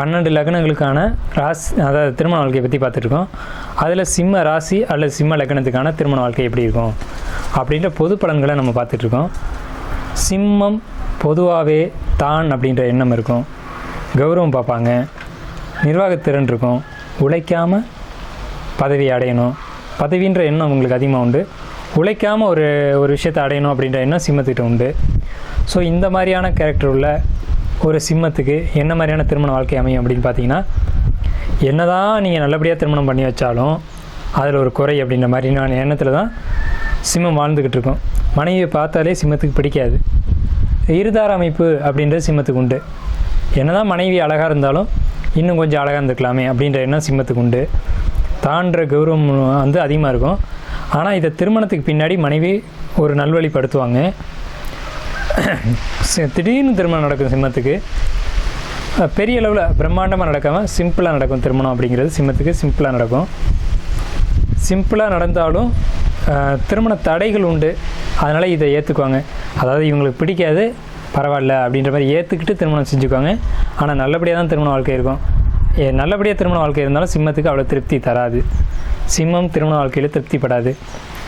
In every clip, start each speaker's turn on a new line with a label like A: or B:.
A: பன்னெண்டு லக்னங்களுக்கான ராசி அதாவது திருமண வாழ்க்கையை பற்றி பார்த்துருக்கோம். அதில் சிம்ம ராசி அல்லது சிம்ம லக்னத்துக்கான திருமண வாழ்க்கை எப்படி இருக்கும்? அப்படின்ற பொது பலன்களை நம்ம பார்த்துட்ருக்கோம். சிம்மம் பொதுவாகவே தான் அப்படின்ற எண்ணம் இருக்கும். கௌரவம் பார்ப்பாங்க. நிர்வாகத்திறன் இருக்கும். உழைக்காமல் பதவி அடையணும். பதவின்ற எண்ணம் உங்களுக்கு அதிகமாக உண்டு. உழைக்காமல் ஒரு ஒரு விஷயத்தை அடையணும் அப்படின்ற எண்ணம் சிம்மத்துக்கிட்ட உண்டு. ஸோ இந்த மாதிரியான கேரக்டர் உள்ள ஒரு சிம்மத்துக்கு என்ன மாதிரியான திருமண வாழ்க்கை அமையும் அப்படின்னு பார்த்தீங்கன்னா என்ன தான் நீங்கள் நல்லபடியாக திருமணம் பண்ணி வச்சாலும் அதில் ஒரு குறை அப்படின்ற மாதிரியான எண்ணத்தில் தான் சிம்மம் வாழ்ந்துக்கிட்டு இருக்கோம். மனைவியை பார்த்தாலே சிம்மத்துக்கு பிடிக்காது. இருதார அமைப்பு அப்படின்றது சிம்மத்துக்கு உண்டு. என்ன தான் மனைவி அழகாக இருந்தாலும் இன்னும் கொஞ்சம் அழகாக இருந்துக்கலாமே அப்படின்ற எண்ணம் சிம்மத்துக்கு உண்டு. தான்ற கௌரவம் வந்து அதிகமாக இருக்கும். ஆனால் இதை திருமணத்துக்கு பின்னாடி மனைவி ஒரு நல்வழிப்படுத்துவாங்க. திடீர்னு திருமணம் நடக்கும் சிம்மத்துக்கு பெரிய அளவில் பிரம்மாண்டமாக நடக்காமல் சிம்பிளாக நடக்கும் திருமணம் அப்படிங்கிறது சிம்மத்துக்கு சிம்பிளாக நடக்கும். சிம்பிளாக நடந்தாலும் திருமண தடைகள் உண்டு. அதனால் இதை ஏற்றுக்குவாங்க அதாவது இவங்களுக்கு பிடிக்காது பரவாயில்ல அப்படின்ற மாதிரி ஏற்றுக்கிட்டு திருமணம் செஞ்சுக்குவாங்க. ஆனால் நல்லபடியாக தான் திருமண வாழ்க்கை இருக்கும். ஏ, நல்லபடியாக திருமண வாழ்க்கை இருந்தாலும் சிம்மத்துக்கு அவ்வளோ திருப்தி தராது. சிம்மம் திருமண வாழ்க்கையில் திருப்திப்படாது.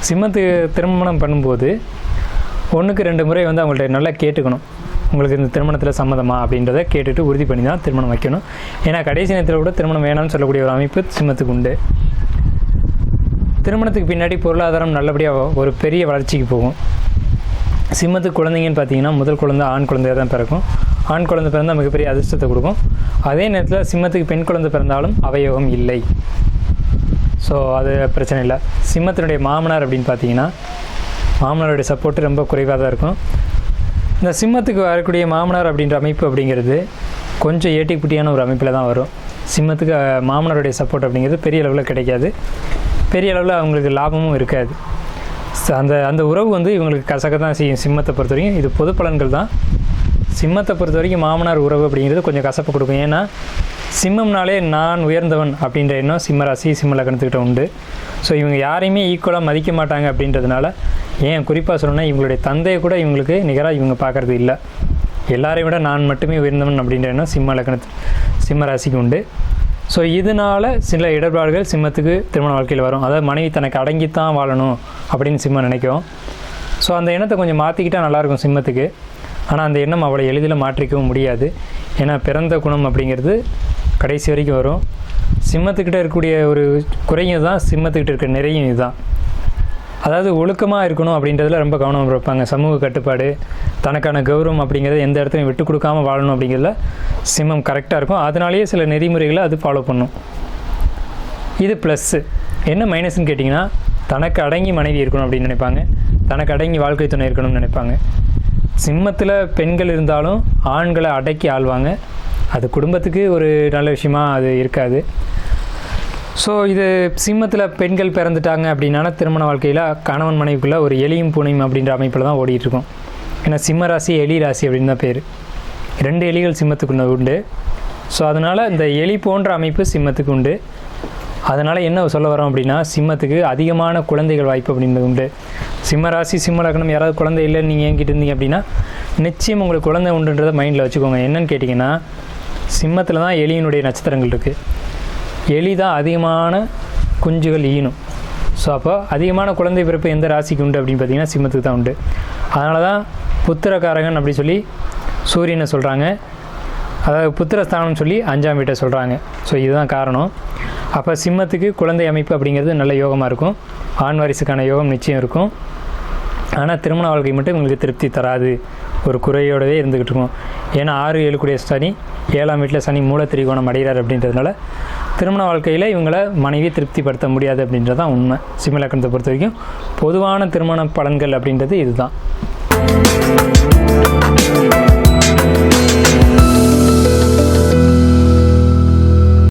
A: சிம்மத்துக்கு திருமணம் பண்ணும்போது ஒன்றுக்கு ரெண்டு முறை வந்து அவங்கள்ட்ட நல்லா கேட்டுக்கணும். உங்களுக்கு இந்த திருமணத்தில் சம்மதமா அப்படின்றத கேட்டுட்டு உறுதி பண்ணி தான் திருமணம் வைக்கணும். ஏன்னா கடைசி நேரத்தில் கூட திருமணம் வேணாம்னு சொல்லக்கூடிய ஒரு அமைப்பு சிம்மத்துக்கு உண்டு. திருமணத்துக்கு பின்னாடி பொருளாதாரம் நல்லபடியாக ஒரு பெரிய வளர்ச்சிக்கு போகும். சிம்மத்துக்கு குழந்தைங்கன்னு பார்த்தீங்கன்னா முதல் குழந்தை ஆண் குழந்தையாக தான் பிறக்கும். ஆண் குழந்தை பிறந்தால் மிகப்பெரிய அதிர்ஷ்டத்தை கொடுக்கும். அதே நேரத்தில் சிம்மத்துக்கு பெண் குழந்தை பிறந்தாலும் அவயோகம் இல்லை. ஸோ அது பிரச்சனை இல்லை. சிம்மத்தினுடைய மாமனார் அப்படின்னு பார்த்தீங்கன்னா மாமனாருடைய சப்போர்ட்டு ரொம்ப குறைவாக தான் இருக்கும். இந்த சிம்மத்துக்கு வரக்கூடிய மாமனார் அப்படின்ற அமைப்பு அப்படிங்கிறது கொஞ்சம் ஏட்டிக்குட்டியான ஒரு அமைப்பில் தான் வரும். சிம்மத்துக்கு மாமனாருடைய சப்போர்ட் அப்படிங்கிறது பெரிய அளவில் கிடைக்காது. பெரிய அளவில் அவங்களுக்கு லாபமும் இருக்காது. அந்த அந்த உறவு வந்து இவங்களுக்கு கசக்க தான் செய்யும் சிம்மத்தை பொறுத்த வரைக்கும் இது பொது பலன்கள் தான். சிம்மத்தை பொறுத்த வரைக்கும் மாமனார் உறவு அப்படிங்கிறது கொஞ்சம் கசப்பு கொடுக்கும். ஏன்னா சிம்மம்னாலே நான் உயர்ந்தவன் அப்படின்ற எண்ணம் சிம்ம ராசி சிம்ம லக்னத்துக்கிட்ட உண்டு. ஸோ இவங்க யாரையுமே ஈக்குவலாக மதிக்க மாட்டாங்க அப்படின்றதுனால ஏன் குறிப்பாக சொல்லணும்னா இவங்களுடைய தந்தையை கூட இவங்களுக்கு நிகராக இவங்க பார்க்கறது இல்லை. எல்லாரையும் விட நான் மட்டுமே உயர்ந்தவன் அப்படின்ற எண்ணம் சிம்ம லக்னத்து சிம்ம ராசிக்கு உண்டு. ஸோ இதனால சில இடர்பாடுகள் சிம்மத்துக்கு திருமண வாழ்க்கையில் வரும். அதாவது மனைவி தனக்கு அடங்கித்தான் வாழணும் அப்படின்னு சிம்மம் நினைக்கும். ஸோ அந்த எண்ணத்தை கொஞ்சம் மாற்றிக்கிட்டால் நல்லாயிருக்கும் சிம்மத்துக்கு. ஆனால் அந்த எண்ணம் அவ்வளோ எளிதில் மாற்றிக்கவும் முடியாது. ஏன்னா பிறந்த குணம் அப்படிங்கிறது கடைசி வரைக்கும் வரும். சிம்மத்துக்கிட்ட இருக்கக்கூடிய ஒரு குறையும் தான் சிம்மத்துக்கிட்ட இருக்க நிறையும் இதுதான். அதாவது ஒழுக்கமாக இருக்கணும் அப்படின்றதுல ரொம்ப கவனம் இருப்பாங்க சமூக கட்டுப்பாடு தனக்கான கௌரவம் அப்படிங்கிறத எந்த இடத்துலையும் விட்டு கொடுக்காமல் வாழணும் அப்படிங்கிறதுல சிம்மம் கரெக்டாக இருக்கும். அதனாலேயே சில நெறிமுறைகளை அது ஃபாலோ பண்ணும். இது ப்ளஸ்ஸு என்ன மைனஸ்ன்னு கேட்டிங்கன்னா தனக்கு அடங்கி மனைவி இருக்கணும் அப்படின்னு நினைப்பாங்க. தனக்கு அடங்கி வாழ்க்கை துணை இருக்கணும்னு நினைப்பாங்க. சிம்மத்தில் பெண்கள் இருந்தாலும் ஆண்களை அடக்கி ஆள்வாங்க. அது குடும்பத்துக்கு ஒரு நல்ல விஷயமா அது இருக்காது. ஸோ இது சிம்மத்தில் பெண்கள் பிறந்துட்டாங்க அப்படின்னா திருமண வாழ்க்கையில் கணவன் மனைவிக்குள்ளே ஒரு எலியும் பூனையும் அப்படின்ற அமைப்பில் தான் ஓடிட்டுருக்கோம். ஏன்னா சிம்ம ராசி எலி ராசி அப்படின்னு தான் பேர். ரெண்டு எலிகள் சிம்மத்துக்கு உண்டு. ஸோ அதனால் இந்த எலி போன்ற அமைப்பு சிம்மத்துக்கு உண்டு. அதனால் என்ன சொல்ல வரோம் அப்படின்னா சிம்மத்துக்கு அதிகமான குழந்தைகள் வாய்ப்பு அப்படின்றது உண்டு. சிம்ம ராசி சிம்ம லக்னம் யாராவது குழந்தை இல்லைன்னு நீங்கள் ஏங்கிட்டு இருந்தீங்க அப்படின்னா நிச்சயம் உங்களுக்கு குழந்தை உண்டுன்றதை மைண்டில் வச்சுக்கோங்க. என்னன்னு கேட்டிங்கன்னா சிம்மத்தில் தான் எலியினுடைய நட்சத்திரங்கள் இருக்குது எலி தான் அதிகமான குஞ்சுகள் ஈனும். ஸோ அப்போ அதிகமான குழந்தை பிறப்பு எந்த ராசிக்கு உண்டு அப்படின்னு பார்த்தீங்கன்னா சிம்மத்துக்கு தான் உண்டு. அதனால தான் புத்திரகாரகன் அப்படி சொல்லி சூரியனை சொல்கிறாங்க அதாவது புத்திரஸ்தானம்னு சொல்லி அஞ்சாம் வீட்டை சொல்கிறாங்க ஸோ இதுதான் காரணம். அப்போ சிம்மத்துக்கு குழந்தை அமைப்பு அப்படிங்கிறது நல்ல யோகமாக இருக்கும். ஆண் வாரிசுக்கான யோகம் நிச்சயம் இருக்கும். ஆனால் திருமண வாழ்க்கை மட்டும் உங்களுக்கு திருப்தி தராது. ஒரு குறையோடவே இருந்துக்கிட்டு இருக்கும். ஏன்னா ஆறு ஏழுக்குடைய சனி ஏழாம் வீட்டில் சனி மூல திரிகோணம் அடைகிறார் அப்படின்றதுனால திருமண வாழ்க்கையில் இவங்களை மனைவி திருப்திப்படுத்த முடியாது அப்படின்றது தான் உண்மை. சிம்மலக்கணத்தை பொறுத்த வரைக்கும் பொதுவான திருமண பலன்கள் அப்படின்றது இதுதான்.